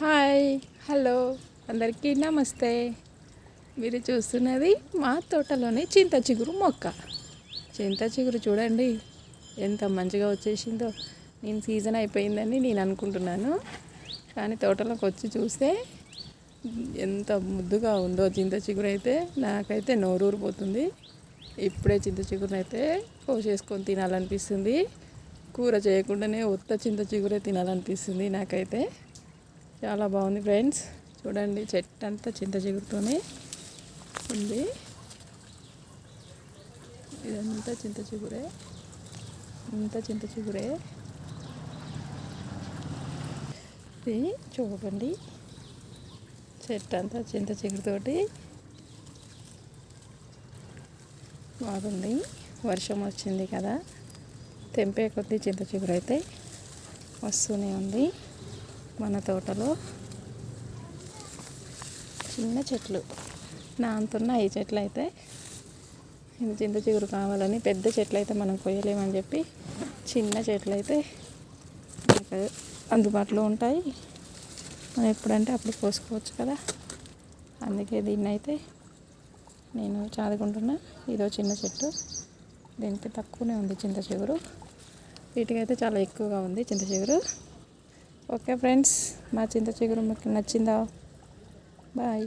Hi hello. అందరికీ నమస్తే. మీరు చూస్తున్నది మా తోటలోని చింత చిగురు మొక్క. చింత చిగురు చూడండి ఎంత మంచిగా వచ్చేసిందో. నేను సీజన్ అయిపోయిందని నేను అనుకుంటున్నాను. కానీ తోటలోకి వచ్చి చూస్తే ఎంత ముద్దుగా ఉందో చింత చిగురు అయితే. నాకైతే నోరూరిపోతుంది. ఇప్పుడే చింత చిగురుని అయితే కోసేసుకొని తినాలనిపిస్తుంది. కూర చేయకుండానే ఉత్త చింత చిగురే తినాలనిపిస్తుంది నాకైతే. చాలా బాగుంది ఫ్రెండ్స్. చూడండి చెట్టు అంతా చింత చిగురుతోనే ఉంది. ఇదంతా చింత చిగురే. ఇంత చింత చిగురే. ఇది చూడండి. చెట్టు అంతా చింత చిగురుతోటి బాగుంది. వర్షం వచ్చింది కదా. తెంపే కొద్దీ చింత చిగురు అయితే వస్తూనే ఉంది. మన తోటలో చిన్న చెట్లు. నాంతున్న ఈ చెట్లు అయితే ఇది చింత చిగురు కావాలని పెద్ద చెట్లు అయితే మనం కొయ్యలేమని చెప్పి చిన్న చెట్లు అయితే మనకు అందుబాటులో ఉంటాయి. మనం ఎప్పుడంటే అప్పుడు కోసుకోవచ్చు కదా. అందుకే దీన్ని అయితే నేను చాదుకుంటున్నా. ఇదో చిన్న చెట్టు. దీనికి తక్కువనే ఉంది చింత చిగురు. వీటికైతే చాలా ఎక్కువగా ఉంది చింత చిగురు. ఓకే ఫ్రెండ్స్ మా చింత చిగురు మీకు నచ్చిందా? బాయ్.